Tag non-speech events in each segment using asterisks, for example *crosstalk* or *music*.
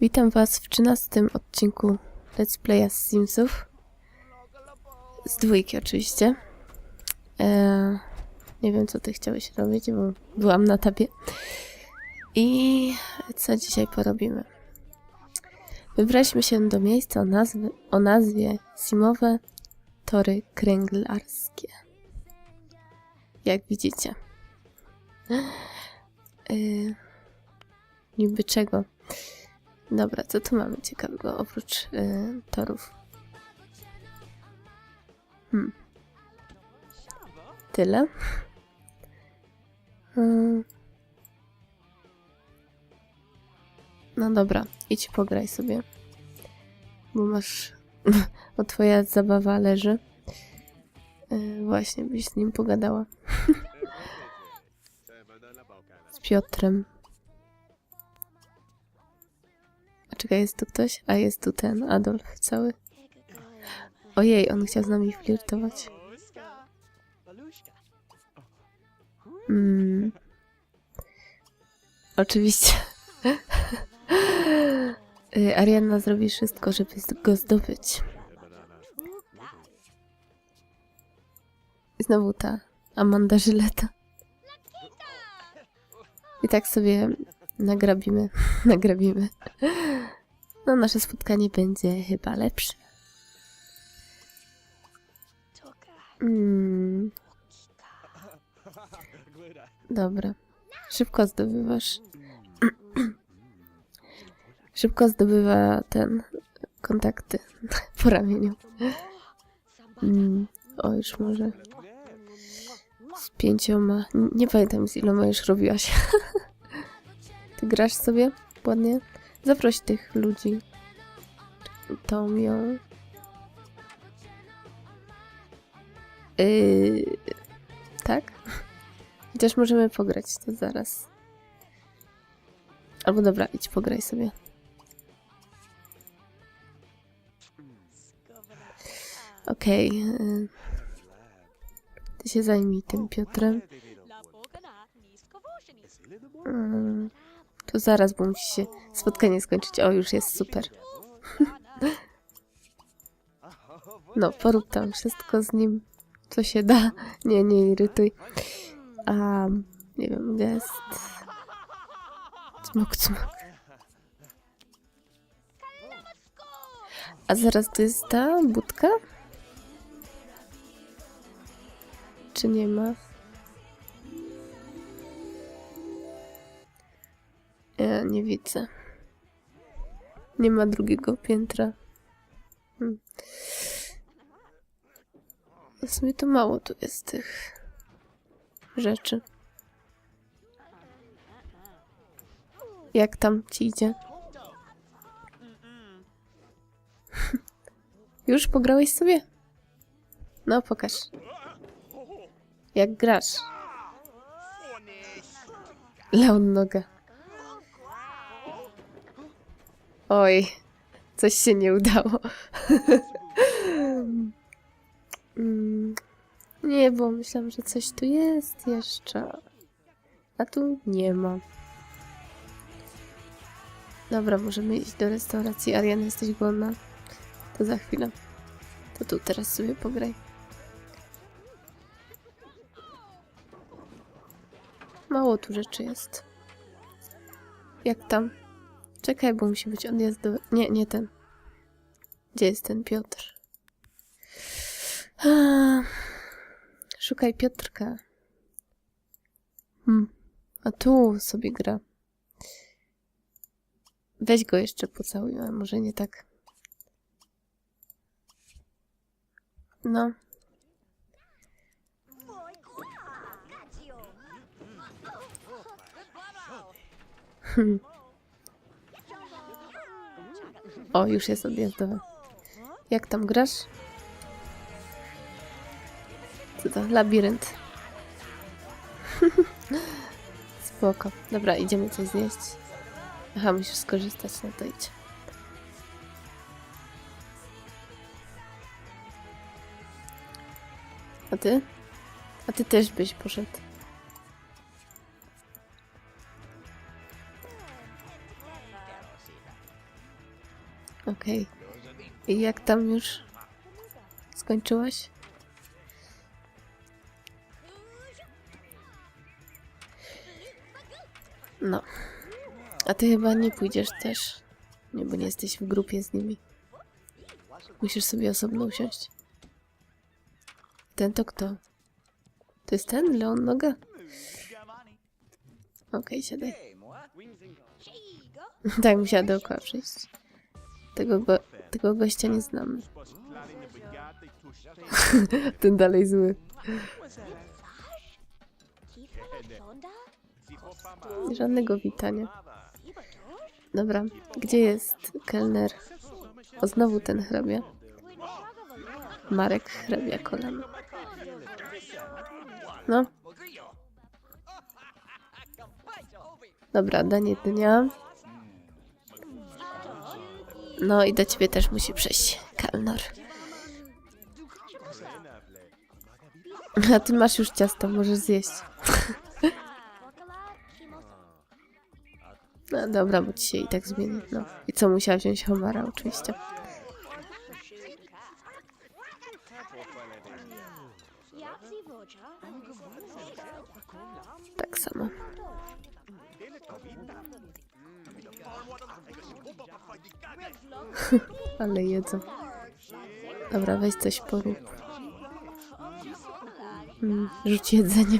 Witam Was w 13 odcinku Let's Playa z Simsów. Z dwójki oczywiście. Eee, nie wiem, co Ty chciałeś robić, bo byłam na tabie. I co dzisiaj porobimy? Wybraliśmy się do miejsca o, o nazwie Simowe Tory Kręglarskie. Jak widzicie. Eee, niby czego? Dobra, co tu mamy ciekawego oprócz y, torów? Hmm. Tyle. Mm. *laughs* No dobra, idź pograj sobie. Bo masz... *laughs* o twoja zabawa leży. Y, właśnie, byś z nim pogadała. *laughs* z Piotrem. Czekaj, jest tu ktoś? A jest tu ten Adolf cały. Ojej, on chciał z nami flirtować. Mm. Oczywiście. Y, Arianna zrobi wszystko, żeby go zdobyć. Znowu ta Amanda Żyleta. I tak sobie nagrabimy, *laughs* nagrabimy. No, nasze spotkanie będzie chyba lepsze. Mm. Dobra. Szybko zdobywasz. *clears throat* Szybko zdobywa ten kontakty *laughs* po ramieniu. Mm. O, już może z pięcioma. Nie pamiętam z iloma już robiłaś. *laughs* Ty grasz sobie ładnie? Zaproś tych ludzi. Tą ją. Yy, tak? Chociaż możemy pograć to zaraz. Albo dobra, idź pograj sobie. Okej. yy. Ty się zajmij tym Piotrem. Mm, to zaraz, bo musi się spotkanie skończyć. O, już jest super. *laughs* No, porób tam wszystko z nim, co się da. Nie, nie irytuj. A, nie wiem, gest. Cmok, cmok. A zaraz to jest ta budka? Czy nie ma? Nie widzę. Nie ma drugiego piętra. Hmm. W sumie to mało tu jest tych rzeczy. Jak tam ci idzie? *laughs* Już pograłeś sobie? No, pokaż. Jak grasz? Leon noga. Oj, coś się nie udało. Mm, nie, bo myślałam, że coś tu jest jeszcze. A tu nie ma. Dobra, możemy iść do restauracji. Ariana, jesteś głodna? To za chwilę. To tu teraz sobie pograj. Mało tu rzeczy jest. Jak tam? Czekaj, bo musi być odjazdowy. Nie, nie ten. Gdzie jest ten Piotr? Ah, Szukaj Piotrka. Hmm. A tu sobie gra. Weź go jeszcze pocałuj, a może nie tak. No. Hmm. O, już jest odjazdowe. Jak tam grasz? Co to? Labirynt. *laughs* Spoko. Dobra, idziemy coś zjeść. Aha, musisz skorzystać, no to idź. A ty? A ty też byś poszedł. Okej. I jak tam już skończyłaś? No. A ty chyba nie pójdziesz też. Nie, bo nie jesteś w grupie z nimi. Musisz sobie osobno usiąść. Ten to kto? To jest ten? Leon Noga? Okej, siadaj. tak, musiała dookoła przejść. Tego, go, tego gościa nie znamy. *laughs* ten dalej zły. Żadnego witania. Dobra, gdzie jest kelner? O, znowu ten hrabia. Marek hrabia kolano. No. Dobra, danie dnia. No i do ciebie też musi przejść kelner. A ty masz już ciasto, możesz zjeść. *laughs* No dobra, bo ci się i tak zmieni. No. I co, musiała wziąć homara oczywiście. Tak samo. *laughs* Ale jedzą. Dobra, weź coś porób. Mm, rzuć jedzenie.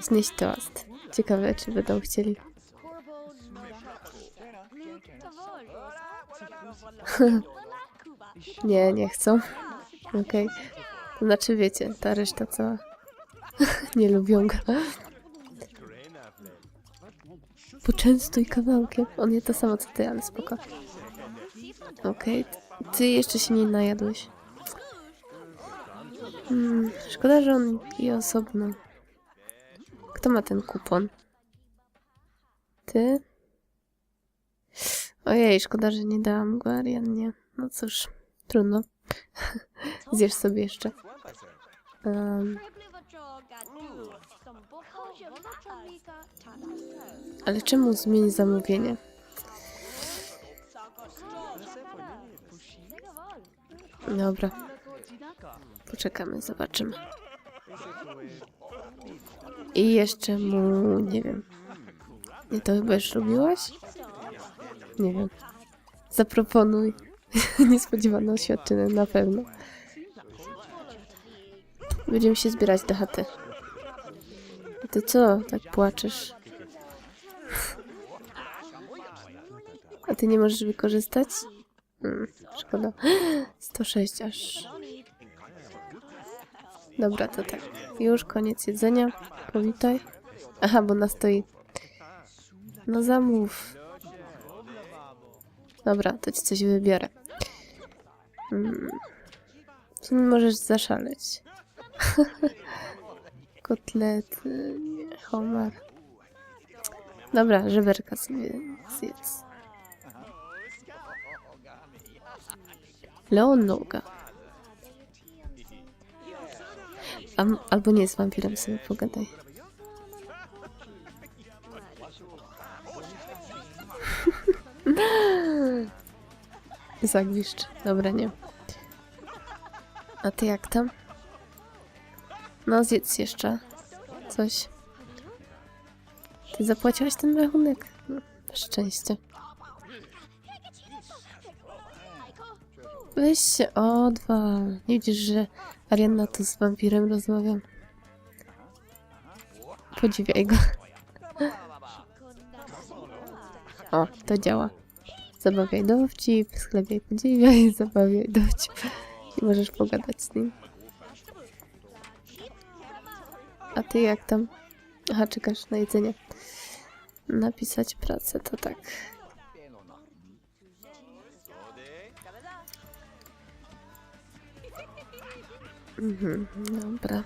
Znieść toast. Ciekawe, czy będą chcieli. *laughs* Nie, nie chcą. Okej. To znaczy, wiecie, ta reszta cała. *laughs* nie lubią go. Poczęstuj kawałkiem. On je to samo co ty, ale spoko. Okej. Ty jeszcze się nie najadłeś. Hmm, szkoda, że on je osobno. Kto ma ten kupon? Ty? Ojej, szkoda, że nie dałam go Ariannie. No cóż, trudno. *laughs* Zjesz sobie jeszcze. Ale czemu zmień zamówienie? Dobra. Poczekamy, zobaczymy. I jeszcze mu, nie wiem. Nie, to chyba już robiłaś? Nie wiem. Zaproponuj. *laughs* Niespodziewaną oświadczynę, na pewno. Będziemy się zbierać do chaty. A ty co, tak płaczesz? A ty nie możesz wykorzystać? Hmm, szkoda. 106 aż. Dobra, to tak. Już koniec jedzenia. Powitaj. Aha, bo nastoi. No zamów. Dobra, to ci coś wybiorę. Mm. Sumie możesz zaszaleć. *laughs* Kotlety, nie, homar. Dobra, żeberka sobie zjedz. Leonoga. Am, albo nie z wampirem sobie pogadaj. *laughs* Zagwiszcz. Dobra, nie. A ty jak tam? No, zjedz jeszcze. Coś. Ty zapłaciłaś ten rachunek? No, szczęście. Weź się odwal. Nie widzisz, że Arianna tu z wampirem rozmawia? Podziwiaj go. O, to działa. Zabawiaj dowcip, sklepiaj podziwiaj, zabawiaj dowcip. I możesz pogadać z nim. A ty jak tam? Aha, czekasz na jedzenie. Napisać pracę, to tak. Mhm, dobra.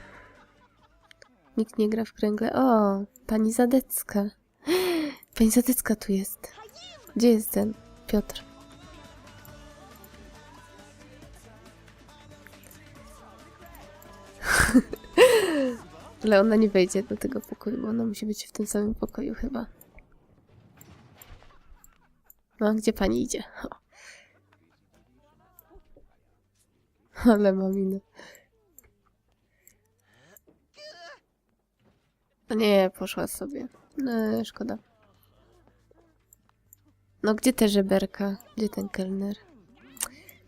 Nikt nie gra w kręgle. O, pani Zadecka. *gasps* Pani Zadecka tu jest. Gdzie jest ten Piotr? Ale ona nie wejdzie do tego pokoju, bo ona musi być w tym samym pokoju chyba. No, gdzie pani idzie? O. *laughs* Ale ma minę. No nie, poszła sobie. No, szkoda. No, gdzie te żeberka? Gdzie ten kelner?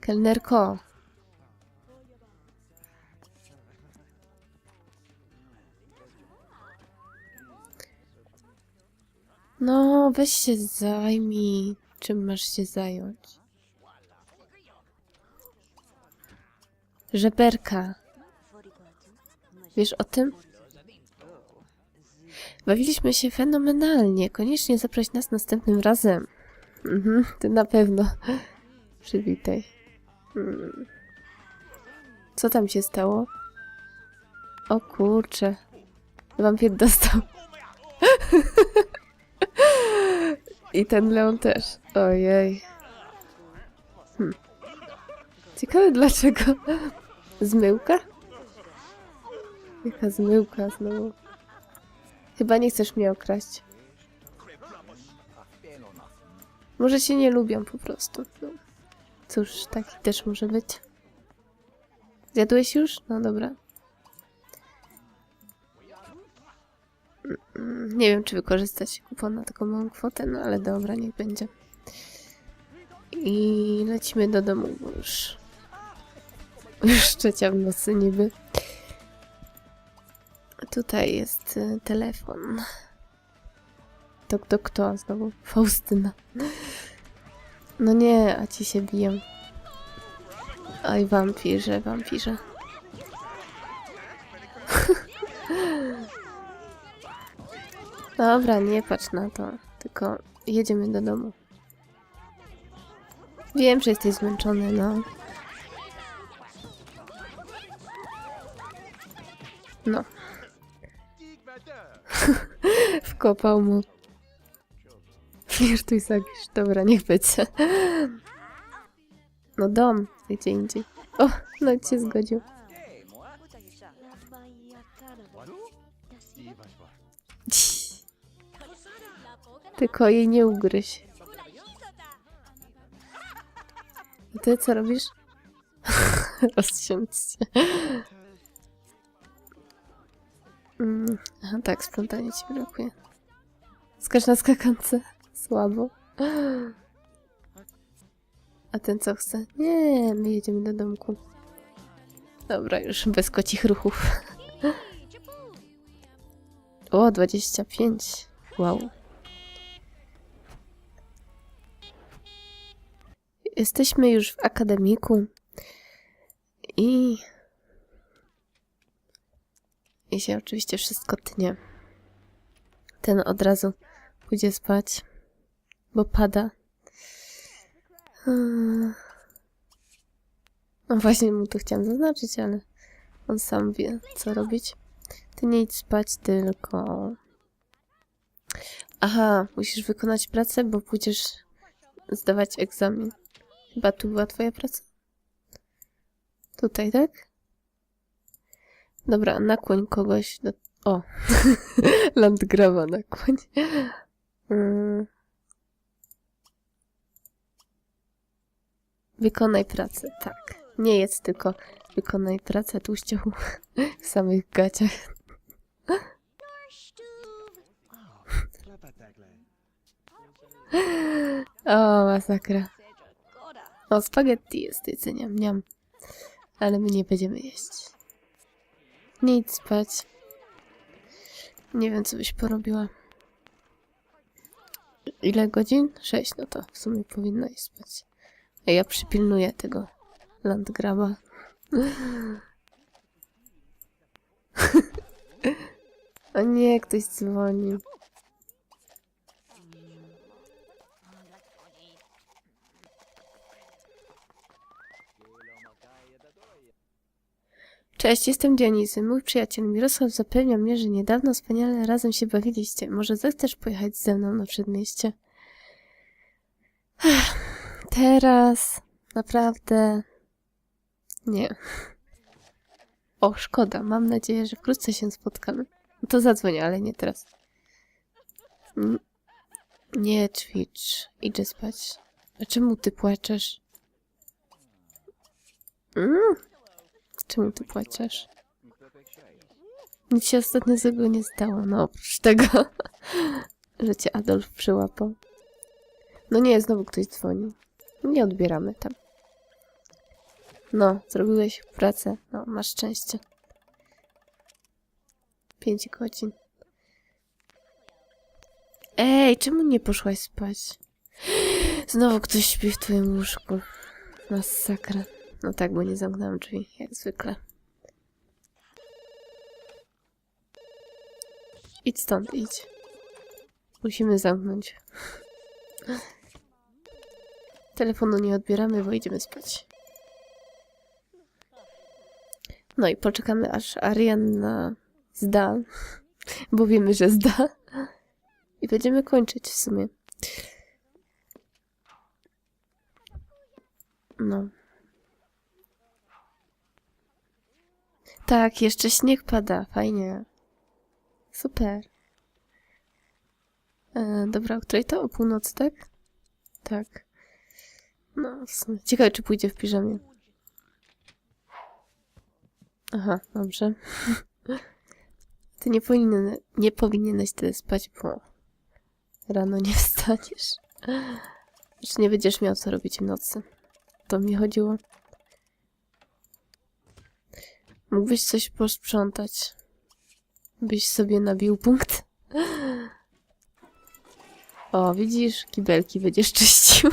Kelnerko. No, weź się zajmij. Czym masz się zająć? Żeberka. Wiesz o tym? Bawiliśmy się fenomenalnie. Koniecznie zaproś nas następnym razem. Mhm, ty na pewno. Przywitaj. Mm. Co tam się stało? O kurcze. Wampir dostał. *laughs* I ten Leon też. Ojej. Hm. Ciekawe dlaczego. *laughs* Zmyłka? Jaka zmyłka znowu? Chyba nie chcesz mnie okraść. Może się nie lubią po prostu. No. Cóż, taki też może być. Zjadłeś już? No dobra. Nie wiem, czy wykorzystać kupon na taką małą kwotę, no ale dobra, niech będzie. I lecimy do domu, bo już... Już trzecia w nocy niby. Tutaj jest y, telefon. To kto kto? Znowu Faustyna. No nie, a ci się biją. Oj, wampirze, wampirze. Dobra, nie patrz na to. Tylko jedziemy do domu. Wiem, że jesteś zmęczony, no. No. *laughs* Wkopał mu. Flirtuj zagisz. Dobra, niech będzie. No dom, gdzie indziej. O, no i się zgodził. Tylko jej nie ugryź. I ty co robisz? *laughs* Rozsiądź się. Mm, aha, tak, spontanie ci brakuje. Skacz na skakance. Słabo. A ten co chce? Nie, my jedziemy do domku. Dobra, już bez kocich ruchów. O, 25. Wow. Jesteśmy już w akademiku i i się oczywiście wszystko tnie. Ten od razu pójdzie spać, bo pada. No właśnie mu to chciałam zaznaczyć, ale on sam wie, co robić. Ty nie idź spać, tylko... Aha, musisz wykonać pracę, bo pójdziesz zdawać egzamin. Chyba tu była twoja praca? Tutaj, tak? Dobra, nakłoń kogoś do... O! *laughs* Landgrava nakłoń. Mm. Wykonaj pracę, tak. Nie jedz tylko. Wykonaj pracę tłuściochu *laughs* w samych gaciach. *laughs* O, masakra. O, spaghetti jest jedzenia, miam. Ale my nie będziemy jeść. Nie idź spać. Nie wiem, co byś porobiła. Ile godzin? Sześć, no to w sumie powinna iść spać. A ja przypilnuję tego landgraba. *laughs* O nie, ktoś dzwoni. Cześć, jestem Dionizy. Mój przyjaciel Mirosław zapewnia mnie, że niedawno wspaniale razem się bawiliście. Może zechcesz pojechać ze mną na przedmieście? Teraz naprawdę nie. O, szkoda. Mam nadzieję, że wkrótce się spotkamy. To zadzwonię, ale nie teraz. Mm, Nie ćwicz. Idę spać. A czemu ty płaczesz? Mm. Czemu ty płaczesz? Nic się ostatnio złego nie stało, no oprócz tego, *laughs* że cię Adolf przyłapał. No nie, znowu ktoś dzwoni. Nie odbieramy tam. No, zrobiłeś pracę. No, masz szczęście. Pięć godzin. Ej, czemu nie poszłaś spać? *gasps* Znowu ktoś śpi w twoim łóżku. Masakra. No tak, bo nie zamknąłem drzwi, jak zwykle. Idź stąd, idź. Musimy zamknąć. Telefonu nie odbieramy, bo idziemy spać. No i poczekamy, aż Arianna zda, bo wiemy, że zda. I będziemy kończyć w sumie. No. Tak, jeszcze śnieg pada, fajnie. Super. E, dobra, o której to? O północy, tak? Tak. No. Ciekawe, czy pójdzie w piżamie. Aha, dobrze. *laughs* Ty nie, powinien, nie powinieneś tyle spać, bo rano nie *laughs* wstaniesz. Czy nie będziesz miał co robić w nocy. To mi chodziło. Mógłbyś coś posprzątać. Byś sobie nabił punkt. O, widzisz? Kibelki będziesz czyścił.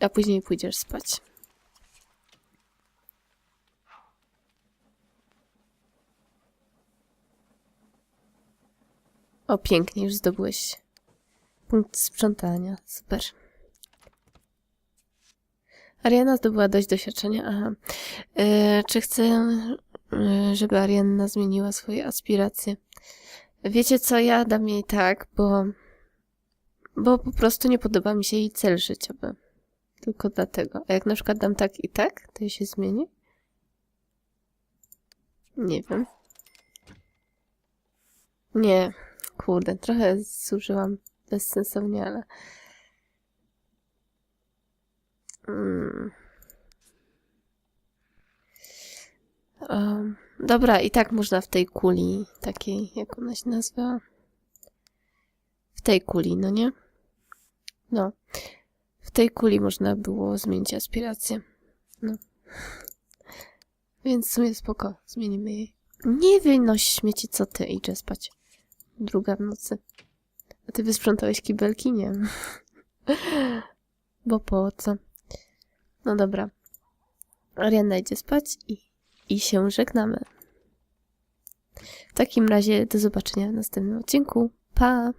A później pójdziesz spać. O, pięknie, już zdobyłeś punkt sprzątania. Super. Ariana zdobyła dość doświadczenia. Aha. E, czy chcę, e, żeby Arianna zmieniła swoje aspiracje? Wiecie co, ja dam jej tak, bo, bo po prostu nie podoba mi się jej cel życiowy. Tylko dlatego. A jak na przykład dam tak i tak, to jej się zmieni? Nie wiem. Nie, kurde, trochę zużyłam bezsensownie, ale... Um, dobra, i tak można w tej kuli, takiej, jak ona się nazywa? W tej kuli, no nie? No. W tej kuli można było zmienić aspirację. No. Więc w sumie spoko, zmienimy jej. Nie wynoś śmieci, co ty, idzie spać. Druga w nocy. A ty wysprzątałeś kibelki? Nie. *laughs* Bo po co? No dobra. Ariana idzie spać i, i się żegnamy. W takim razie do zobaczenia w następnym odcinku. Pa!